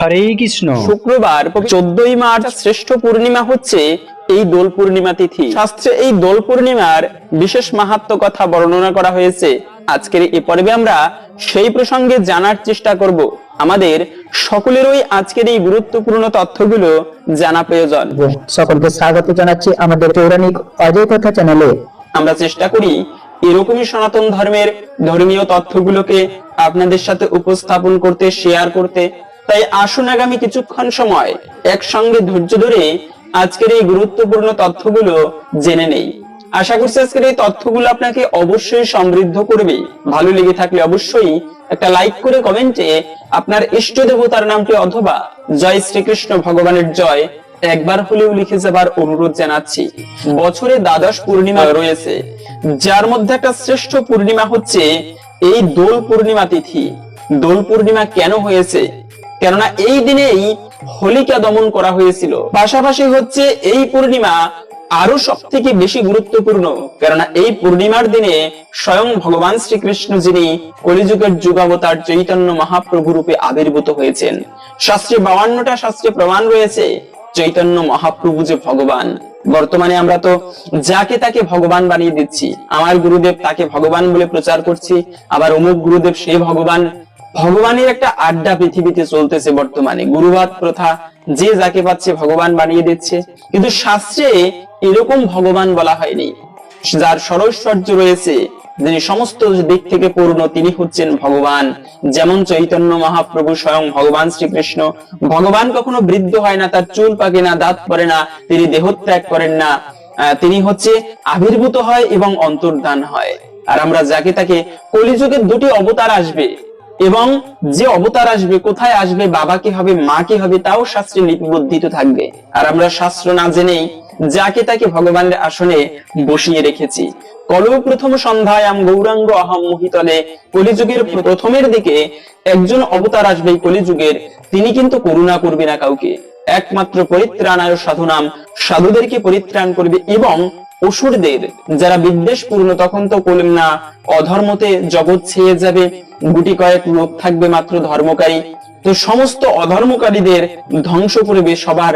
হরে কৃষ্ণ। শুক্রবার চোদ্দই মার্চ শ্রেষ্ঠ পূর্ণিমা হচ্ছে এই দোল পূর্ণিমা তিথি। শাস্ত্রে এই দোল পূর্ণিমার বিশেষ মাহাত্ম কথা বর্ণনা করা হয়েছে। আজকের এই পর্বে আমরা সেই প্রসঙ্গে জানার চেষ্টা করব। আমাদের সকলেরই আজকের এই গুরুত্বপূর্ণ তথ্যগুলো জানা প্রয়োজন। সকলকে স্বাগত জানাচ্ছি আমাদের পৌরাণিক অজয় কথা চ্যানেলে আমরা চেষ্টা করি এরকমই সনাতন ধর্মের ধর্মীয় তথ্যগুলোকে আপনাদের সাথে উপস্থাপন করতে শেয়ার করতে তাই আসুন আগামী কিছুক্ষণ সময় একসঙ্গে ধৈর্য ধরে আজকের এই গুরুত্বপূর্ণ তথ্যগুলো জেনে নেই। আশা করছি আজকের এই তথ্যগুলো আপনাকে অবশ্যই সমৃদ্ধ করবে। ভালো লেগে থাকলে অবশ্যই একটা লাইক করে কমেন্টে আপনার ইষ্ট দেবতার নামটি অথবা জয় শ্রীকৃষ্ণ ভগবানের জয় একবার হলেও লিখে যাবার অনুরোধ জানাচ্ছি। বছরে দ্বাদশ পূর্ণিমা রয়েছে। যার মধ্যে একটা শ্রেষ্ঠ পূর্ণিমা হচ্ছে এই দোল পূর্ণিমা তিথি। দোল পূর্ণিমা কেন হয়েছে? কেননা এই দিনেই হোলিকা দমন করা হয়েছিল। পাশাপাশি হচ্ছে এই পূর্ণিমা আরও সব থেকে বেশি গুরুত্বপূর্ণ, কেননা এই পূর্ণিমার দিনে স্বয়ং ভগবান শ্রীকৃষ্ণ যিনি কলিযুগের যুগাবতার চৈতন্য মহাপ্রভু রূপে আবির্ভূত হয়েছেন। শাস্ত্রে বাউান্নটা শাস্ত্রে প্রমাণ রয়েছে, চৈতন্য মহাপ্রভু যে ভগবান। বর্তমানে আমরা তো যাকে তাকে ভগবান বানিয়ে দিচ্ছি, আমার গুরুদেব তাকে ভগবান বলে প্রচার করছি, আবার অমুক গুরুদেব সে ভগবান ভগবানের একটা আড্ডা পৃথিবীতে চলতেছে বর্তমানে। গুরুবাদ প্রথা যে যাকে পাচ্ছে ভগবান বানিয়ে দিচ্ছে। কিন্তু শাস্ত্রে এরকম ভগবান বলা হয়নি। যার সরৈশ্বর্য রয়েছে, যিনি সমস্ত দিক থেকে পূর্ণ, তিনি হচ্ছেন ভগবান। যেমন চৈতন্য মহাপ্রভু স্বয়ং ভগবান শ্রীকৃষ্ণ। ভগবান কখনো বৃদ্ধ হয় না, তার চুল পাকে না, দাঁত পড়ে না, তিনি দেহত্যাগ করেন না। তিনি হচ্ছে আবির্ভূত হয় এবং অন্তর্দান হয়। আর আমরা যাকে তাকে কলিযুগের দুটি অবতার আসবে এবং যে অবতার আসবে, কোথায় আসবে, বাবা কি হবে, মা কি হবে, তাও শাস্ত্রে লিপিবদ্ধিত থাকবে। আর আমরা শাস্ত্র না জেনেই যাকে তাকে ভগবানের আসনে বসিয়ে রেখেছি। কলৌ প্রথম সন্ধ্যায় আম গৌরাঙ্গ অহম মোহিতলে কলিযুগের প্রথমের দিকে একজন অবতার আসবে কলিযুগের, তিনি কিন্তু করুণা করবে না কাউকে। একমাত্র পরিত্রাণায় সাধুনাম, সাধুদেরকে পরিত্রাণ করবে এবং অসুরদের, যারা বিদ্বেষপূর্ণ তখন তো করলেন না। অধর্মতে জগৎ ছেয়ে যাবে, গুটি কয়েক লোক থাকবে মাত্র ধর্মকারী। তো সমস্ত অধর্মকারীদের ধ্বংস করবে সবার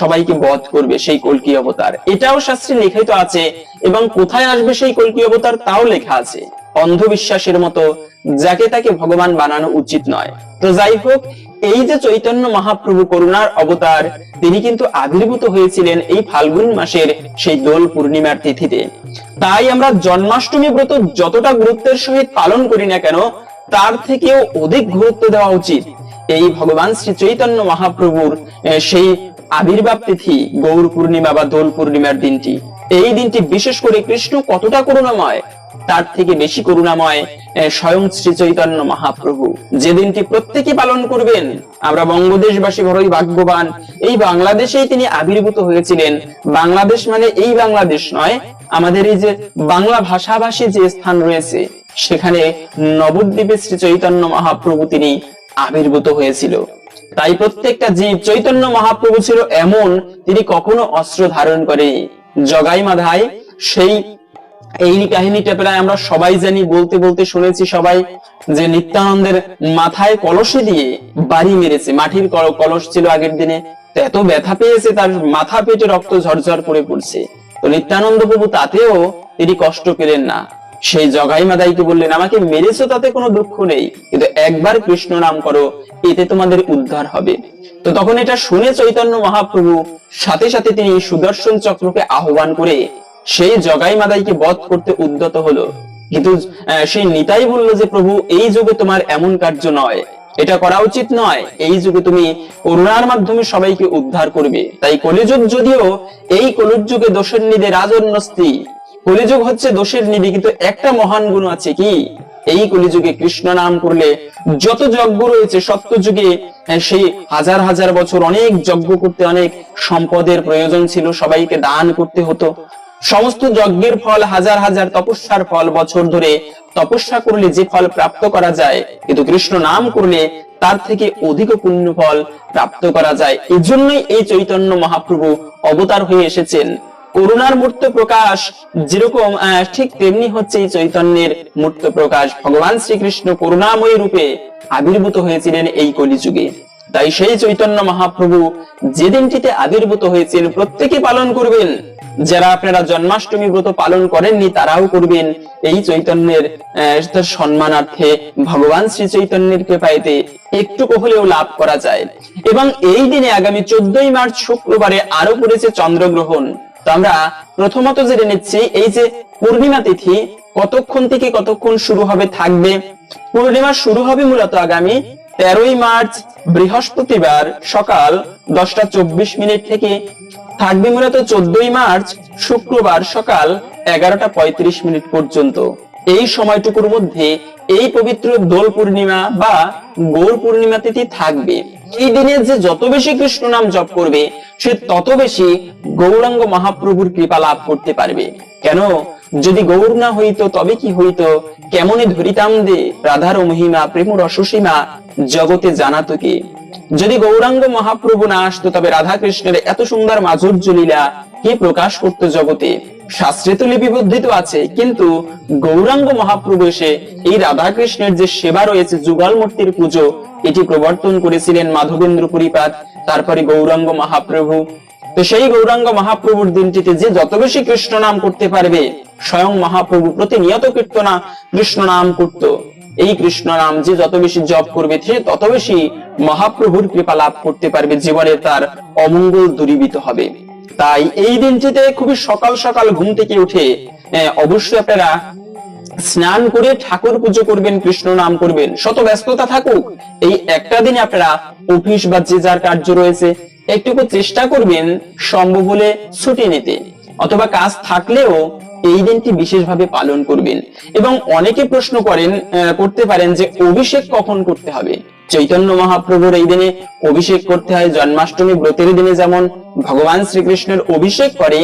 সবাইকে বধ করবে সেই কলকি অবতার। এটাও শাস্ত্রে লেখাই তো আছে, এবং কোথায় আসবে সেই কলকি অবতার তাও লেখা আছে। অন্ধবিশ্বাসের মতো, যাকে তাকে ভগবান বানানো উচিত নয়। তো যাই হোক এই যে চৈতন্য মহাপ্রভু করুণার অবতার, তিনি কিন্তু আবির্ভূত হয়েছিলেন এই ফাল্গুন মাসের সেই দোল পূর্ণিমার তিথিতে। তাই আমরা জন্মাষ্টমী ব্রত যতটা গুরুত্বের সহিত পালন করি না কেন, তার থেকেও অধিক গুরুত্ব দেওয়া উচিত। এই ভগবান শ্রী চৈতন্য মহাপ্রভুর সেই আবির্ভাব তিথি, গৌর পূর্ণিমা বা দোল পূর্ণিমার দিনটি। এই দিনটি বিশেষ করে কৃষ্ণ কতটা করুণাময় তার থেকে বেশি করুণাময় স্বয়ং শ্রী চৈতন্য মহাপ্রভু। যে দিনটি প্রত্যেকে পালন করবেন, আমরা বঙ্গদেশবাসী বড়ই ভাগ্যবান। এই বাংলাদেশেই তিনি আবির্ভূত হয়েছিলেন। বাংলাদেশ মানে এই বাংলাদেশ নয়, আমাদের এই যে বাংলা ভাষাভাষী যে স্থান রয়েছে, সেখানে নবদ্বীপে শ্রী চৈতন্য মহাপ্রভু তিনি আবির্ভূত হয়েছিল। তাই প্রত্যেকটা জীব চৈতন্য মহাপ্রভু ছিল এমন, তিনি কখনো অস্ত্র ধারণ করেনি। জগাই মাধায় সেই এই কাহিনীটা প্রায় আমরা সবাই জানি, বলতে বলতে শুনেছি সবাই যে নিত্যানন্দের মাথায় কলসে দিয়ে বাড়ি মেরেছে, মাটির কলস ছিল আগের দিনে। এত ব্যথা পেয়েছে, তার মাথা পেটে রক্ত ঝরঝর করে পড়ছে। তো নিত্যানন্দ প্রভু তাতেও তিনি কষ্ট পেলেন না। সেই জগাই মাদাইকে বললেন, আমাকে মেরেছো, তাতে কোনো দুঃখ নেই। কিন্তু একবার কৃষ্ণ নাম করো, এতে তোমাদের উদ্ধার হবে। তো তখন এটা শুনে চৈতন্য মহাপ্রভু সাথে সাথে তিনি সুদর্শন চক্রকে আহ্বান করে সেই জগাই মাদাইকে বধ করতে উদ্যত হলো। কিন্তু সেই নিতাই বলল যে, প্রভু, এই যুগে তোমার এমন কার্য নয়। এটা করা উচিত নয়। এই যুগে তুমি করুণার মাধ্যমে সবাইকে উদ্ধার করবে। তাই কলিযুগ যদিও এই কলির যুগে দোষের নিদে রাজন্যস্তি কলিযুগ হচ্ছে দোষের নিধি কিন্তু একটা মহান গুণ আছে কি? এই কলিযুগে কৃষ্ণ নাম করলে যত যজ্ঞ রয়েছে সত্য যুগে সেই হাজার হাজার বছর অনেক যজ্ঞ করতে অনেক সম্পদের প্রয়োজন ছিল। সবাইকে দান করতে হতো। সমস্ত যজ্ঞের ফল, হাজার হাজার তপস্যার ফল বছর ধরে তপস্যা করলে যে ফল প্রাপ্ত করা যায়, কিন্তু কৃষ্ণ নাম করলে তার থেকে অধিক পুণ্য ফল প্রাপ্ত করা যায়। এই জন্যই এই চৈতন্য মহাপ্রভু অবতার হয়ে এসেছেন। করুণার মূর্ত প্রকাশ যেরকম ঠিক তেমনি হচ্ছে এই চৈতন্যের মূর্ত প্রকাশ। ভগবান শ্রীকৃষ্ণ করুণাময়ী রূপে আবির্ভূত হয়েছিলেন এই কলিযুগে। তাই সেই চৈতন্য মহাপ্রভু যে দিনটিতে আবির্ভূত হয়েছেন, প্রত্যেকে পালন করবেন। যারা আপনারা জন্মাষ্টমী ব্রত পালন করেননি, তারাও করবেন। এই চৈতন্যের সম্মানার্থে ভগবান শ্রী চৈতন্যের কৃপাইতে একটু হলেও লাভ করা যায়। এবং এই দিনে আগামী চোদ্দই মার্চ শুক্রবারে আরও পড়েছে চন্দ্রগ্রহণ। তো আমরা প্রথমত জেনে নিচ্ছি, এই যে পূর্ণিমা তিথি, কতক্ষণ থেকে কতক্ষণ শুরু হবে, থাকবে? পূর্ণিমা শুরু হবে মূলত আগামী তেরোই মার্চ বৃহস্পতিবার সকাল দশটা চব্বিশ মিনিট থেকে। থাকবে মূলত চোদ্দই মার্চ, শুক্রবার সকাল এগারোটা পঁয়ত্রিশ মিনিট পর্যন্ত। এই সময়টুকুর মধ্যে এই পবিত্র দোল পূর্ণিমা বা গৌর পূর্ণিমা তিথি থাকবে। এই দিনে যে যত বেশি কৃষ্ণ নাম জপ করবে, সে তত বেশি গৌরাঙ্গ মহাপ্রভুর কৃপা লাভ করতে পারবে। কেন? যদি গৌর না হইতো, তবে কি হইত? কেমনে ধরিতাম দে রাধার মহিমা প্রেম রসসীমা জগতে জানাতো কি যদি গৌরাঙ্গ মহাপ্রভু না আসতো তবে রাধা কৃষ্ণের এত সুন্দর মাধুর্য লীলা কে প্রকাশ করতো জগতে? শাস্ত্রে তো লিপিবদ্ধিত আছে, কিন্তু গৌরাঙ্গ মহাপ্রভু এসে এই রাধা কৃষ্ণের যে সেবা রয়েছে, যুগল মূর্তির পুজো, এটি প্রবর্তন করেছিলেন মাধবেন্দ্র পরিপাত, তারপরে গৌরাঙ্গ মহাপ্রভু। তো সেই গৌরাঙ্গ মহাপ্রভুর দিনটিতে যে যত বেশি কৃষ্ণ নাম করতে পারবে, স্বয়ং মহাপ্রভু প্রতিনিয়ত কীর্তনা কৃষ্ণ নাম করত। এই কৃষ্ণ নাম যে যত বেশি জপ করবে সে তত বেশি মহাপ্রভুর কৃপা লাভ করতে পারবে, জীবনে তার অমঙ্গল দূরীভূত হবে। তাই এই দিনটিতে খুবই সকাল সকাল ঘুম থেকে উঠে অবশ্যই আপনারা স্নান করে ঠাকুর পুজো করবেন, কৃষ্ণ নাম করবেন। শত ব্যস্ততা থাকুক, এই একটা দিনে আপনারা অফিস বা যে যার কার্য রয়েছে, একটুকু চেষ্টা করবেন সম্ভব হলে ছুটি নিতে। অথবা কাজ থাকলেও এই দিনটি বিশেষভাবে পালন করবেন। এবং অনেকে প্রশ্ন করেন করতে পারেন যে অভিষেক কখন করতে হবে? চৈতন্য মহাপ্রভুর এই দিনে অভিষেক করতে হয়, জন্মাষ্টমী ব্রতের দিনে যেমন ভগবান শ্রীকৃষ্ণের অভিষেক করে,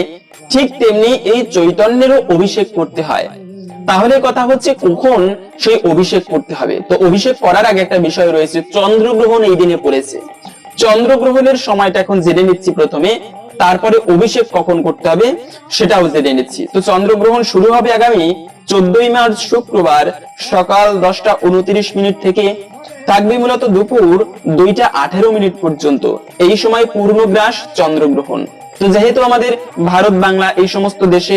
ঠিক তেমনি এই চৈতন্যেরও অভিষেক করতে হয়। তাহলে কথা হচ্ছে কখন সেই অভিষেক করতে হবে? তো অভিষেক করার আগে একটা বিষয় রয়েছে, চন্দ্রগ্রহণ এই দিনে পড়েছে। চন্দ্রগ্রহণের সময়টা এখন জেনে নিচ্ছি প্রথমে। তারপরে অভিষেক কখন করতে হবে সেটাও জেনে নিচ্ছি। তো চন্দ্রগ্রহণ শুরু হবে আগামী চোদ্দই মার্চ শুক্রবার সকাল দশটা উনত্রিশ মিনিট থেকে। থাকবে মূলত দুপুর দুইটা আঠেরো মিনিট পর্যন্ত। এই সময় পূর্ণগ্রাস চন্দ্রগ্রহণ। তো যেহেতু আমাদের ভারত বাংলা এই সমস্ত দেশে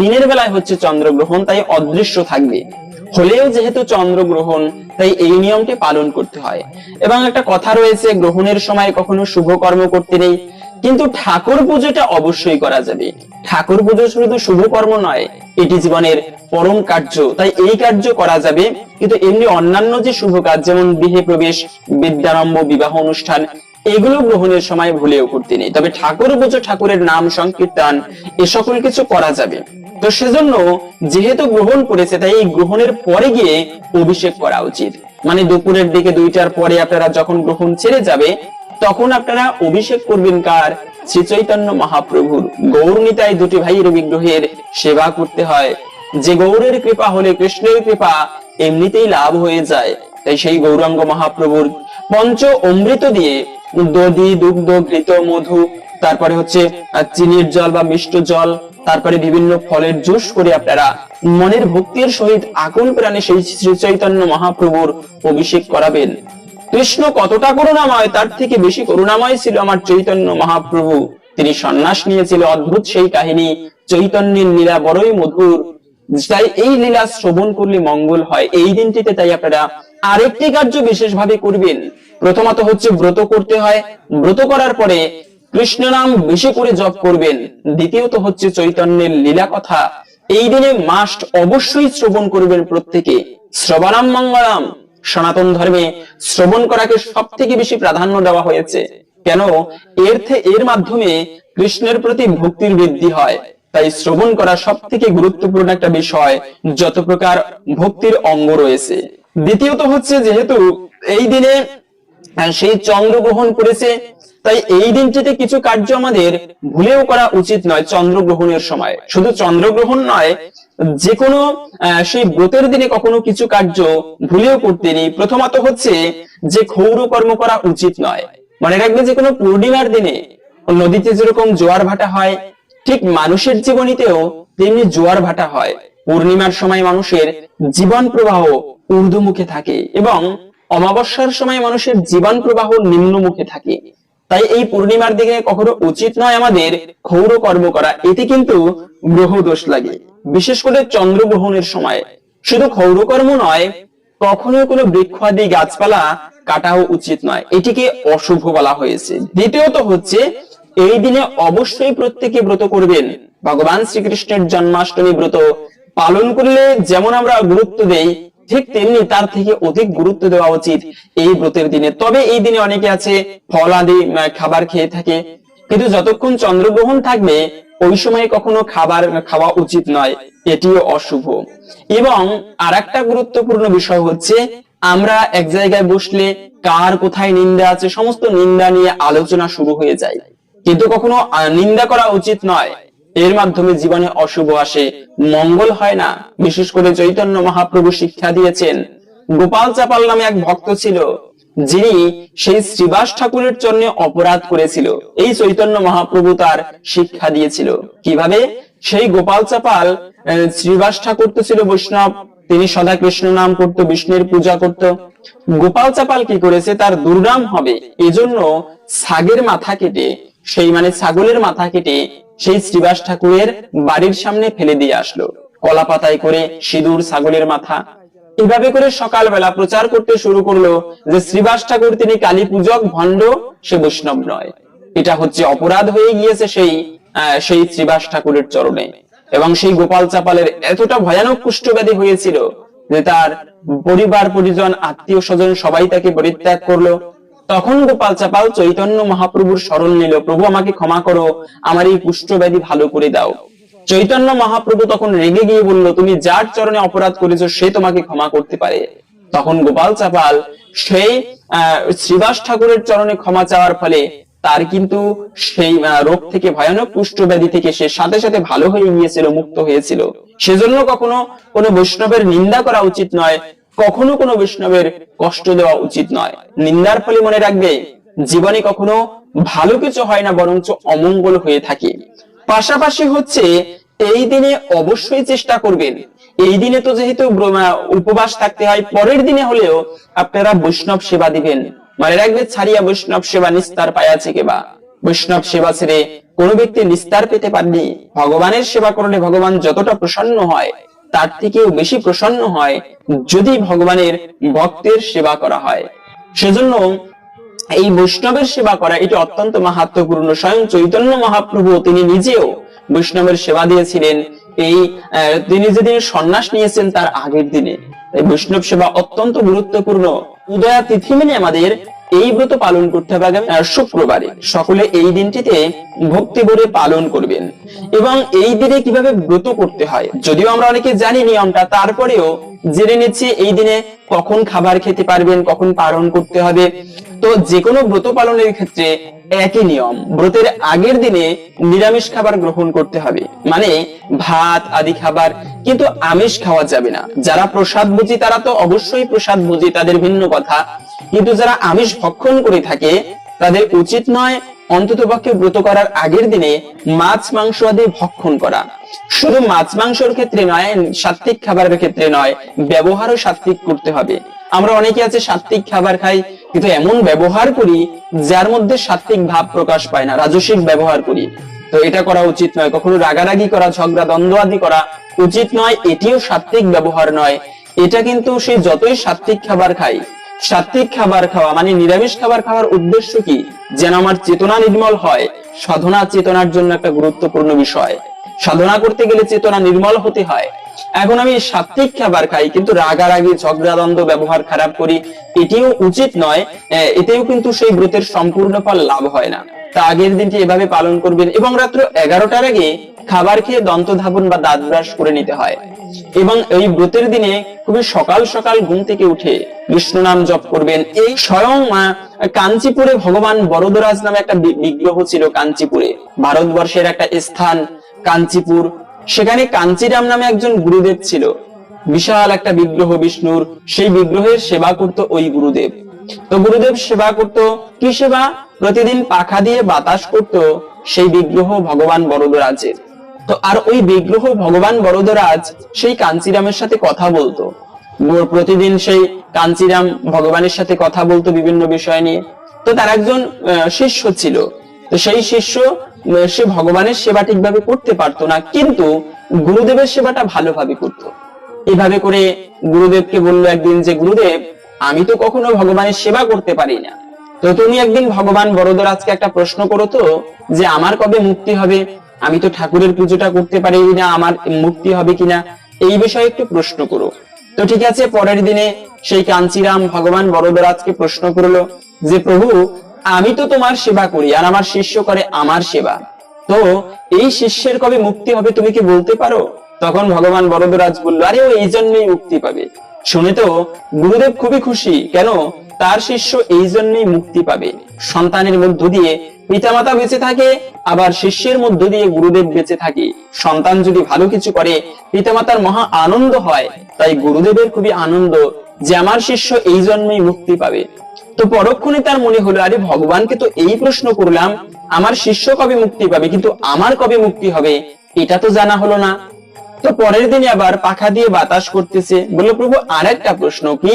দিনের বেলায় হচ্ছে চন্দ্রগ্রহণ, তাই অদৃশ্য থাকবে। হলেও যেহেতু চন্দ্রগ্রহণ, তাই এই নিয়মটি পালন করতে হয়। এবং একটা কথা রয়েছে, গ্রহণের সময় কখনো শুভ কর্ম করতে নেই। কিন্তু ঠাকুর পুজোটা অবশ্যই করা যাবে। ঠাকুর পুজো শুধু শুভ কর্ম নয়, এটি জীবনের পরম কার্য। তাই এই কার্য করা যাবে। কিন্তু এমনি অন্যান্য যে শুভ কাজ, যেমন গৃহে প্রবেশ, বিদ্যারম্ভ, বিবাহ অনুষ্ঠান, এগুলো গ্রহণের সময় ভুলেও করতে নেই। তবে ঠাকুর পুজো ঠাকুরের নাম সংকীর্তন, এ সকল কিছু করা যাবে। তো সেজন্য যেহেতু গ্রহণ করেছে, তাই এই গ্রহণের পরে গিয়ে অভিষেক করা উচিত। মানে দুপুরের দিকে দুইটার পরে আপনারা যখন গ্রহণ ছেড়ে যাবে, তখন আপনারা অভিষেক করবেন কার? শ্রী চৈতন্য মহাপ্রভুর। গৌরনীতায় দুটি ভাইয়ের বিগ্রহের সেবা করতে হয়। যে গৌরের কৃপা হলে কৃষ্ণের কৃপা এমনিতেই লাভ হয়ে যায়। তাই সেই গৌরাঙ্গ মহাপ্রভুর পঞ্চ অমৃত দিয়ে দধি দুগ্ধ, ঘৃত, মধু তারপরে হচ্ছে চিনির জল বা মিষ্ট জল, তারপরে বিভিন্ন ফলের জুস করে আপনারা মনের ভক্তির সহিত আকুল প্রাণে সেই শ্রী চৈতন্য মহাপ্রভুর অভিষেক করাবেন। কৃষ্ণ কতটা করুণাময়, তার থেকে বেশি করুণাময় ছিল আমার চৈতন্য মহাপ্রভু। তিনি সন্ন্যাস নিয়েছিল অদ্ভুত সেই কাহিনী, চৈতন্যের লীলা বড়ই মধুর। তাই এই লীলা শ্রবণ করলে মঙ্গল হয়। এই দিনটিতে তাই আপনারা আরেকটি কার্য বিশেষভাবে করবেন। প্রথমত হচ্ছে ব্রত করতে হয়। ব্রত করার পরে কৃষ্ণ নাম বেশি করে জপ করবেন। দ্বিতীয়ত হচ্ছে চৈতন্যের লীলা কথা। এই দিনে মাস্ট অবশ্যই শ্রবণ করবেন প্রত্যেকে। শ্রবণাম মঙ্গলাম। সনাতন ধর্মে শ্রবণ করাকে সব থেকে বেশি প্রাধান্য দেওয়া হয়েছে। কেন? এর এর মাধ্যমে কৃষ্ণের প্রতি ভক্তির বৃদ্ধি হয়। তাই শ্রবণ করা সব থেকে গুরুত্বপূর্ণ একটা বিষয়, যত প্রকার ভক্তির অঙ্গ রয়েছে। দ্বিতীয়ত হচ্ছে যেহেতু এই দিনে সেই চন্দ্র গ্রহণ করেছে তাই এই দিনটিতে কিছু কার্য আমাদের ভুলেও করা উচিত নয় চন্দ্র গ্রহণের সময়। শুধু চন্দ্র গ্রহণ নয় যে কোনো সেই ব্রতের দিনে কখনো কিছু কার্য ভুলেও করতে নেই। প্রথমত হচ্ছে যে ক্ষৌর কর্ম করা উচিত নয়। মনে রাখবে যে কোনো পূর্ণিমার দিনে নদীতে যেরকম জোয়ার ভাটা হয়, ঠিক মানুষের জীবনীতেও তেমনি জোয়ার ভাটা হয়। পূর্ণিমার সময় মানুষের জীবন প্রবাহ ঊর্ধ্বমুখে থাকে এবং অমাবস্যার সময় মানুষের জীবন প্রবাহ নিম্নমুখে থাকে। তাই এই পূর্ণিমার দিকে কখনো উচিত নয় আমাদের ক্ষৌর কর্ম করা। এতে কিন্তু গ্রহ দোষ লাগে। বিশেষ করে চন্দ্রগ্রহণের সময়। শুধু ক্ষৌর কর্ম নয়, কখনো কোনো বৃক্ষাদি গাছপালা কাটাও উচিত নয়। এটিকে অশুভ বলা হয়েছে। দ্বিতীয়ত হচ্ছে, এই দিনে অবশ্যই প্রত্যেকে ব্রত করবেন। ভগবান শ্রীকৃষ্ণের জন্মাষ্টমী ব্রত পালন করলে যেমন আমরা গুরুত্ব দেই ঠিক তেমনি তার থেকে অধিক গুরুত্ব দেওয়া উচিত এই ব্রতের দিনে। তবে এই দিনে অনেকে আছে, ফল আদি খাবার খেয়ে থাকে। কিন্তু যতক্ষণ চন্দ্রগ্রহণ থাকবে, ওই সময় কখনো খাবার খাওয়া উচিত নয়। এটিও অশুভ। এবং আর একটা গুরুত্বপূর্ণ বিষয় হচ্ছে, আমরা এক জায়গায় বসলে কার কোথায় নিন্দা আছে, সমস্ত নিন্দা নিয়ে আলোচনা শুরু হয়ে যায়। কিন্তু কখনো নিন্দা করা উচিত নয়। এর মাধ্যমে জীবনে অশুভ আসে। মঙ্গল হয় না। বিশেষ করে চৈতন্য মহাপ্রভু শিক্ষা দিয়েছেন। গোপাল চাপাল নামে এক ভক্ত ছিল, যিনি সেই শ্রীবাস ঠাকুরের জন্য অপরাধ করেছিল। এই চৈতন্য মহাপ্রভু তার শিক্ষা দিয়েছিল। কীভাবে? সেই গোপাল চাপাল শ্রীবাস ঠাকুর তো ছিল বৈষ্ণব, তিনি সদা কৃষ্ণ নাম করত, বিষ্ণুর পূজা করত। গোপাল চাপাল কি করেছে? তার দুর্নাম হবে। এজন্য ছাগের মাথা কেটে, সেই মানে ছাগলের মাথা কেটে সেই শ্রীবাস ঠাকুরের বাড়ির সামনে ফেলে দিয়ে আসলো। কলা পাতায় করে সিঁদুর, ছাগলের মাথা। এভাবে করে সকালবেলা প্রচার করতে শুরু করল যে শ্রীবাস ঠাকুর তিনি কালী পূজক ভণ্ড, সে বৈষ্ণব নয়। এটা হচ্ছে অপরাধ হয়ে গিয়েছে সেই সেই শ্রীবাস ঠাকুরের চরণে। এবং সেই গোপাল চাপালের এতটা ভয়ানক কুষ্ঠব্যাধি হয়েছিল যে তার পরিবার, পরিজন আত্মীয় স্বজন সবাই তাকে পরিত্যাগ করল। তখন গোপাল চাপাল চৈতন্য মহাপ্রভুর স্মরণ নিল। প্রভু, আমাকে ক্ষমা করো। আমার এই কুষ্ঠব্যাধি ভালো করে দাও। চৈতন্য মহাপ্রভু তখন রেগে গিয়ে বলল, তুমি যার চরণে অপরাধ করেছ, সে তোমাকে ক্ষমা করতে পারে। তখন গোপাল চাপাল সেই শ্রীবাস ঠাকুরের চরণে ক্ষমা চাওয়ার ফলে তার কিন্তু সেই রোগ থেকে, ভয়ানক কুষ্ঠব্যাধি থেকে সে সাথে সাথে ভালো হয়ে গিয়েছিল, মুক্ত হয়েছিল। সেজন্য কখনো কোনো বৈষ্ণবের নিন্দা করা উচিত নয়। কখনো কোনো বৈষ্ণবের কষ্ট দেওয়া উচিত নয়। নিন্দার ফলে মনে রাখবে, জীবনে কখনো ভালো কিছু হয় না, বরঞ্চ অমঙ্গল হয়ে থাকে। পাশাপাশি হচ্ছে, এই দিনে অবশ্যই চেষ্টা করবেন। এই দিনে তো যেহেতু উপবাস থাকতে হয়, পরের দিনে হলেও আপনারা বৈষ্ণব সেবা দিবেন। মানে রাখবে, ছাড়িয়া বৈষ্ণব সেবা নিস্তার পায়াছে কেবা বৈষ্ণব সেবা ছেড়ে কোনো ব্যক্তি নিস্তার পেতে পারেনি। ভগবানের সেবা করলে ভগবান যতটা প্রসন্ন হয় তার থেকেও বেশি প্রসন্ন হয় যদি ভগবানের ভক্তের সেবা করা হয়। সেজন্য এই বৈষ্ণবের সেবা করা, এটি অত্যন্ত মাহাত্মপূর্ণ স্বয়ং চৈতন্য মহাপ্রভু তিনি নিজেও বৈষ্ণবের সেবা দিয়েছিলেন। এই তিনি যেদিন সন্ন্যাস নিয়েছেন তার আগের দিনে। বৈষ্ণব সেবা অত্যন্ত গুরুত্বপূর্ণ। উদয়া তিথি মেনে আমাদের এই ব্রত পালন করতে হবে আগামী শুক্রবারে। সকলে এই দিনটিতে ভক্তি ভরে পালন করবেন। এবং এই দিনে কীভাবে ব্রত করতে হয়, যদিও আমরা অনেকে জানি নিয়মটা, তারপরেও জেনে নিচ্ছি এই দিনে কখন খাবার খেতে পারবেন, কখন পালন করতে হবে। তো যে কোনো ব্রত পালনের ক্ষেত্রে একই নিয়ম, ব্রতের আগের দিনে নিরামিষ খাবার গ্রহণ করতে হবে। মানে ভাত আদি খাবার, কিন্তু আমিষ খাওয়া যাবে না। যারা প্রসাদ বুঝি, তারা তো অবশ্যই প্রসাদ বুঝি, তাদের ভিন্ন কথা। কিন্তু যারা আমিষ ভক্ষণ করে থাকে, তাদের উচিত নয় অন্তত পক্ষে ব্রত করার আগের দিনে মাছ, মাংস আদি ভক্ষণ করা। শুধু মাছ, মাংসের ক্ষেত্রে নয় সাত্বিক খাবারের ক্ষেত্রে নয়, ব্যবহারও সাত্বিক করতে হবে। আমরা অনেকে আছে সাত্বিক খাবার খাই, কিন্তু এমন ব্যবহার করি যার মধ্যে সাত্বিক ভাব প্রকাশ পায় না, রাজসিক ব্যবহার করি। তো এটা করা উচিত নয়, কখনো রাগারাগি করা, ঝগড়া, দ্বন্দ্ব আদি করা উচিত নয়, এটিও সাত্বিক ব্যবহার নয়। এটা কিন্তু সে যতই সাত্বিক খাবার খাই সাত্বিক খাবার খাওয়া মানে নিরামিষ খাবার খাওয়ার উদ্দেশ্য কি? যেন আমার চেতনা নির্মল হয়। সাধনা চেতনার জন্য একটা গুরুত্বপূর্ণ বিষয়। সাধনা করতে গেলে চেতনা নির্মল হতে হয়। এখন আমি সাত্বিক খাবার খাই, কিন্তু রাগারাগি ঝগড়া দ্বন্দ্ব ব্যবহার খারাপ করি, এটিও উচিত নয় এতেও কিন্তু সেই ব্রতের সম্পূর্ণ ফল লাভ হয় না। তা আগের দিনটি এভাবে পালন করবেন এবং রাত্র এগারোটার আগে খাবার খেয়ে দন্ত ধাবন বা দাঁত ব্রাশ করে নিতে হয়। এবং এই ব্রতের দিনে খুবই সকাল সকাল ঘুম থেকে উঠে বিষ্ণু নাম জপ করবেন। এই স্বয়ং কাঞ্চিপুরে ভগবান বরদরাজ নামে একটা বিগ্রহ ছিল কাঞ্চিপুরে। ভারতবর্ষের একটা স্থান, কাঞ্চিপুর। সেখানে কাঞ্চিরাম নামে একজন গুরুদেব ছিল। বিশাল একটা বিগ্রহ বিষ্ণুর, সেই বিগ্রহের সেবা করত ওই গুরুদেব। তো গুরুদেব সেবা করত, কি সেবা? প্রতিদিন পাখা দিয়ে বাতাস করত সেই বিগ্রহ ভগবান বরদরাজের তো আর ওই বিগ্রহ ভগবান বরদরাজ সেই কাঞ্চিরামের সাথে কথা বলতো। প্রতিদিন সেই কাঞ্চিরাম ভগবানের সাথে কথা বলতো বিভিন্ন বিষয় নিয়ে। তো তার একজন শিষ্য ছিল। সেই শিষ্য সে ভগবানের সেবা ঠিকভাবে করতে পারতো না, কিন্তু গুরুদেবের সেবাটা ভালোভাবে করতো। এভাবে করে গুরুদেবকে বলল একদিন যে, গুরুদেব, আমি তো কখনো ভগবানের সেবা করতে পারি না। তো তুমি একদিন ভগবান বড়দরাজকে একটা প্রশ্ন করো তো, যে আমার কবে মুক্তি হবে? আমি তো ঠাকুরের পুজোটা করতে পারি না, আমার মুক্তি হবে কিনা? এই বিষয়ে একটু প্রশ্ন করো। তো ঠিক আছে, পরের দিনে সেই কাঞ্চিরাম ভগবান বড়দরাজকে প্রশ্ন করল যে, প্রভু আমি তো তোমার সেবা করি, আর আমার শিষ্য করে আমার সেবা। তো, এই শিষ্যের কবে মুক্তি হবে তুমি কি বলতে পারো? তখন ভগবান বরদরাজ বলল, আরে, ও এই জন্যই মুক্তি পাবে। শুনে তো গুরুদেব খুবই খুশি, কেন? তার শিষ্য এই জন্যই মুক্তি পাবে। সন্তানের মধ্য দিয়ে পিতামাতা বেঁচে থাকে, আবার শিষ্যের মধ্য দিয়ে গুরুদেব বেঁচে থাকে। সন্তান যদি ভালো কিছু করে, পিতামাতার মহা আনন্দ হয়, তাই গুরুদেবের খুবই আনন্দ যে আমার শিষ্য এই জন্যই মুক্তি পাবে। তো পরক্ষণে তার মনে হলো, আরে ভগবানকে তো এই প্রশ্ন করলাম, আমার শিষ্য কবে মুক্তি পাবে? কিন্তু আমার কবে মুক্তি হবে? এটা তো জানা হলো না। তো পরের দিনে আবার পাখা দিয়ে বাতাস করতেছে। বলল, প্রভু আর একটা প্রশ্ন কি?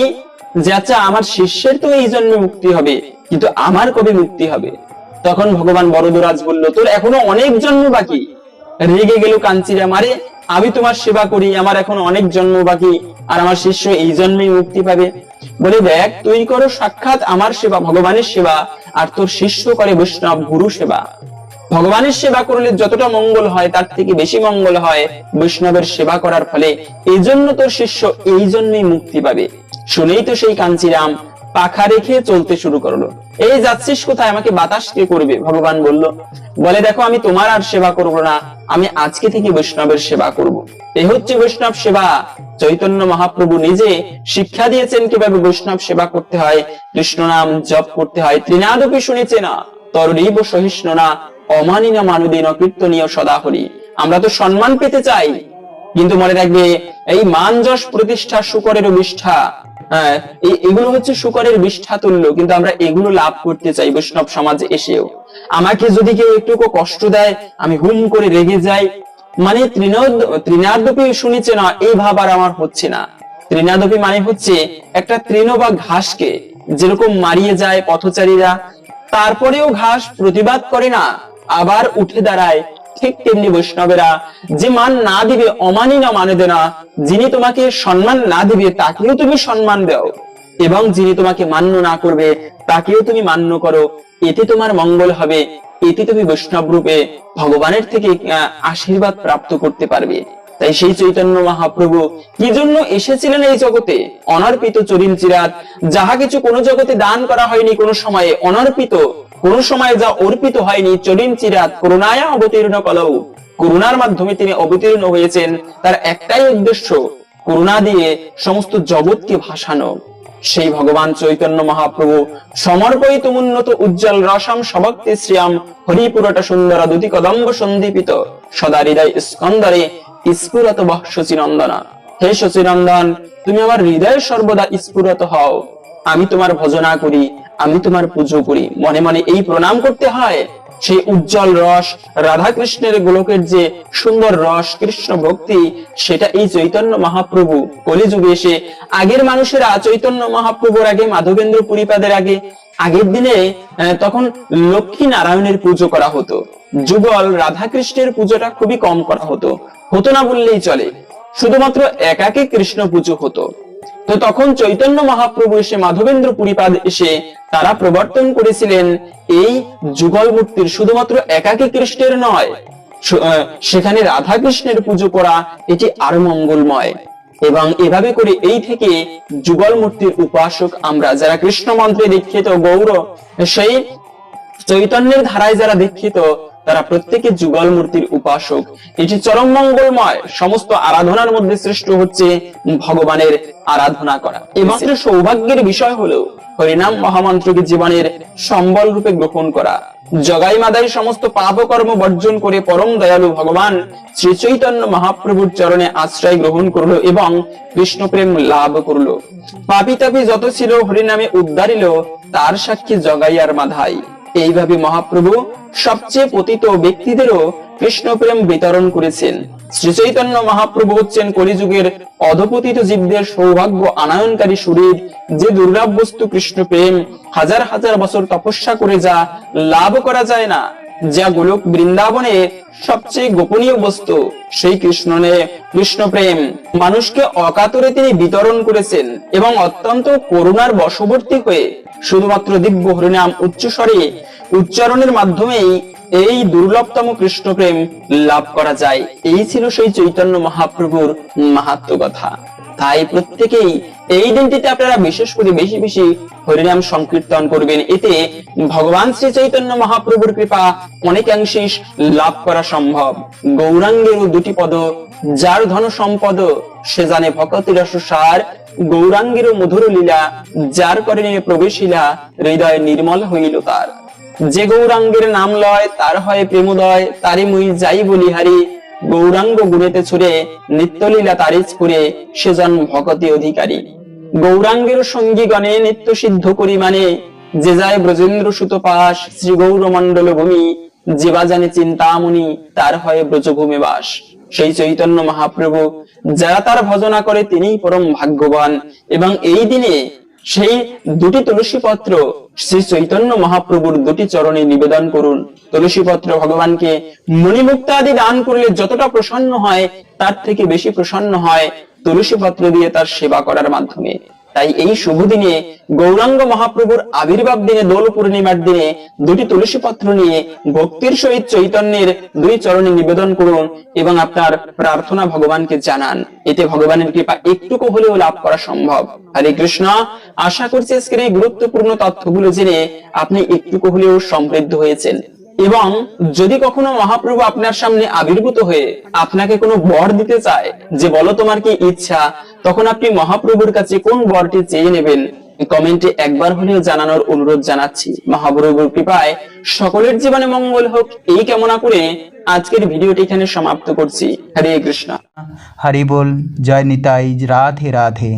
যে আচ্ছা আমার শিষ্যের তো এই জন্মে মুক্তি হবে, কিন্তু আমার কবে মুক্তি হবে? তখন ভগবান বড়দরাজ বলল, তোর এখনও অনেক জন্ম বাকি। রেগে গেল কাঞ্চিরা মারে আমি তোমার সেবা করি, আমার এখন অনেক জন্ম বাকি, আর আমার শিষ্য এই জন্মেই মুক্তি পাবে। বলে দেখ, তুই করো সাক্ষাৎ আমার সেবা, ভগবানের সেবা, আর তোর শিষ্য করে বৈষ্ণব গুরু সেবা। ভগবানের সেবা করলে যতটা মঙ্গল হয়, তার থেকে বেশি মঙ্গল হয় বৈষ্ণবের সেবা করার ফলে। এই জন্য তোর শিষ্য এই জন্যই মুক্তি পাবে। শুনেই তো সেই কাঞ্চিরাম পাখা রেখে চলতে শুরু করল। এই যাচ্ছিস কোথায়? আমাকে বাতাস কে করবে? ভগবান বলল, বলে দেখো, আমি তোমার আর সেবা করব না, আমি আজকে থেকে বৈষ্ণবের সেবা করব। এ হচ্ছে বৈষ্ণব সেবা। চৈতন্য মহাপ্রভু নিজে শিক্ষা দিয়েছেন কীভাবে বৈষ্ণব সেবা করতে হয়। কৃষ্ণ নাম জপ করতে হয়, ত্রিনাদপি শুনেছে না। তরৈব সহিষ্ণু না, অমানিনা মানুদিন কীর্তনীয় সদা হরি আমরা তো সম্মান পেতে চাই। কিন্তু মনে রাখবে, এই মান যশ প্রতিষ্ঠা শুকরের বিষ্ঠা এগুলো হচ্ছে শুকরের বিষ্ঠা তুল্য কিন্তু আমরা এগুলো লাভ করতে চাই বৈষ্ণব সমাজে এসেও। আমাকে যদি কেউ একটুকু কষ্ট দেয়, আমি হুম করে রেগে যাই। মানে তৃণাদপি শুনেছে না, এই ভাব আর আমার হচ্ছে না। তৃণাদপি মানে হচ্ছে একটা তৃণ বা ঘাসকে যেরকম মারিয়ে যায় পথচারীরা, তারপরেও ঘাস প্রতিবাদ করে না, আবার উঠে দাঁড়ায় ঠিক তেমনি বৈষ্ণবেরা, যে মান না দিবে অমানি না মানে না যিনি তোমাকে সম্মান না দিবে, তাকেও তুমি সম্মান দাও। এবং যিনি তোমাকে মান্য না করবে, তাকেও তুমি মান্য করো। এতে তোমার মঙ্গল হবে, এতে তুমি বৈষ্ণব রূপে ভগবানের থেকে আশীর্বাদ প্রাপ্ত করতে পারবে। তাই সেই চৈতন্য মহাপ্রভু কি জন্য এসেছিলেন এই জগতে? অনর্পিত চরিন চিরাত যাহা কিছু কোনো জগতে দান করা হয়নি কোনো সময়ে, অনর্পিত কোন সময় যা অর্পিত হয়নি চরিন চিরাত করুণায়া অবতীর্ণ কলৌ করুণার মাধ্যমে তিনি অবতীর্ণ হয়েছেন, তার একটাই উদ্দেশ্য, করুণা দিয়ে সমস্ত জগৎকে ভাসানো। সেই ভগবান চৈতন্য মহাপ্রভু সমর্পয়িত উন্নত উজ্জ্বল রসম সভক্তি শ্রিয়াম হরিপুরটা সুন্দর দুটি কদম্ব সন্দীপিত সদা হৃদয় স্কন্দরে স্ফুরত বহ শচীনন্দনা। হে শচীনন্দন, তুমি আমার হৃদয় সর্বদা স্ফুরত হও। আমি তোমার ভজনা করি, আমি তোমার পুজো করি। মনে মনে এই প্রণাম করতে হয়। সেই উজ্জ্বল রস রাধা কৃষ্ণের গোলকের যে সুন্দর রস, কৃষ্ণ ভক্তি, সেটা এই চৈতন্য মহাপ্রভু কলিযুগে এসে আগের মানুষেরা চৈতন্য মহাপ্রভুর আগে, মাধবেন্দ্র পুরীপাদের আগে, আগের দিনে তখন লক্ষ্মী নারায়ণের পুজো করা হতো। যুগল রাধা কৃষ্ণের পুজোটা খুবই কম করা হতো। হতো না বললেই চলে। শুধুমাত্র একাকে কৃষ্ণ পুজো হতো। তো তখন চৈতন্য মহাপ্রভু এসে মাধবেন্দ্র পুরীপাদ এসে তারা প্রবর্তন করেছিলেন, এই যুগল মূর্তির শুধুমাত্র একাকী কৃষ্ণের নয় সেখানে রাধা কৃষ্ণের পুজো করা এটি আরও মঙ্গলময়। এবং এভাবে করে এই থেকে যুগল মূর্তির উপাসক আমরা যারা কৃষ্ণ মন্ত্রে দীক্ষিত, গৌর, সেই চৈতন্যের ধারায় যারা দীক্ষিত তারা প্রত্যেকে যুগল মূর্তির উপাসক। এটি চরম মঙ্গলময় সমস্ত আরাধনার মধ্যে শ্রেষ্ঠ হচ্ছে ভগবানের আরাধনা করা। এমাত্র সৌভাগ্যের বিষয় হলো হরিনাম মহামন্ত্রকে জীবনের সম্বল রূপে গ্রহণ করা। জগাই মাদাই সমস্ত পাপ কর্ম বর্জন করে পরম দয়ালু ভগবান শ্রী চৈতন্য মহাপ্রভুর চরণে আশ্রয় গ্রহণ করল এবং কৃষ্ণ লাভ করল। পাপি তাপি যত ছিল হরিনামে উদ্ধারিল, তার সাক্ষী জগাইয়ার মাধাই। এইভাবে মহাপ্রভু সবচেয়ে পতিত ব্যক্তিদেরও কৃষ্ণ প্রেম বিতরণ করেছেন। শ্রী চৈতন্য মহাপ্রভু হচ্ছেন কলিযুগের অধপতিত জীবদের সৌভাগ্য আনায়নকারী শরীর যে দুর্লভ বস্তু কৃষ্ণ প্রেম হাজার হাজার বছর তপস্যা করে যা লাভ করা যায় না। যা গোলক বৃন্দাবনে সবচেয়ে গোপনীয় বস্তু, সেই কৃষ্ণ নে কৃষ্ণ প্রেম। মানুষকে অকাতরে তিনি বিতরণ করেছেন এবং অত্যন্ত করুণার বশবর্তী হয়ে শুধুমাত্র দিব্য হরিনাম উচ্চস্বরে উচ্চারণের মাধ্যমেই এই দুর্লভতম কৃষ্ণ প্রেম লাভ করা যায়। এই ছিল সেই চৈতন্য মহাপ্রভুর মাহাত্ম কথা। তাই প্রত্যেকেই এই দিনটিতে আপনারা বিশেষ করে বেশি বেশি হরিনাম সংকীর্তন করবেন। এতে ভগবান শ্রী চৈতন্য মহাপ্রভুর কৃপা অনেকাংশে লাভ করা সম্ভব। গৌরাঙ্গেরও দুটি পদ, যার ধন সম্পদ সে জানে ভকতির সার গৌরাঙ্গেরও মধুর লীলা, যার করে প্রবেশিলা, হৃদয় নির্মল হইল তার। যে গৌরাঙ্গের নাম লয়, তার হয় প্রেমোদয়, তারি মুই যাই বলিহারি গৌরাঙ্গ গুণেতে ছুড়ে নিত্যলীলা তারিজ করে সেজন ভকতি অধিকারী। গৌরাঙ্গের সঙ্গী গণে নিত্য সিদ্ধ করি মানে যে যায় ব্রজেন্দ্র সুত পাশ, শ্রী গৌর মন্ডল ভূমি, যেবা জানে চিন্তামণি, তার হয় ব্রজভূমে বাস। সেই চৈতন্য মহাপ্রভু, যারা তার ভজনা করে, তিনিই পরম ভাগ্যবান। এবং এই দিনে সেই দুটি তুলসী পত্র শ্রী চৈতন্য মহাপ্রভুর দুটি চরণে নিবেদন করুন। তুলসী পত্র ভগবানকে মণিমুক্ত আদি দান করলে যতটা প্রসন্ন হয়, তার থেকে বেশি প্রসন্ন হয় তুলসী পত্র দিয়ে তার সেবা করার মাধ্যমে। তাই এই শুভ দিনে গৌরাঙ্গ মহাপ্রভুর আবির্ভাব দিনে, দোল পূর্ণিমার দিনে দুটি তুলসী পত্র নিয়ে ভক্তির সহিত চৈতন্যের দুই চরণে নিবেদন করুন এবং আপনার প্রার্থনা ভগবানকে জানান। এতে ভগবানের কৃপা একটুকু হলেও লাভ করা সম্ভব। হরে কৃষ্ণ, আশা করছি আজকের এই গুরুত্বপূর্ণ তথ্যগুলো জেনে আপনি একটুকু হলেও সমৃদ্ধ হয়েছেন। এবং যদি কখনো মহাপ্রভু আপনার সামনে আবির্ভূত হয়ে আপনাকে কোনো বর দিতে চায়, যে বলো তোমার কি ইচ্ছা, তখন আপনি মহাপ্রভুর কাছে কোন বরটি চেয়ে নেবেন? কমেন্টে একবার হলেও জানানোর অনুরোধ জানাচ্ছি। মহাপ্রভুর কৃপায় সকলের জীবনে মঙ্গল হোক, এই কামনা করে আজকের ভিডিওটি এখানে সমাপ্ত করছি। হরে কৃষ্ণ। হরি বল, জয় নিতাই, রাধে রাধে।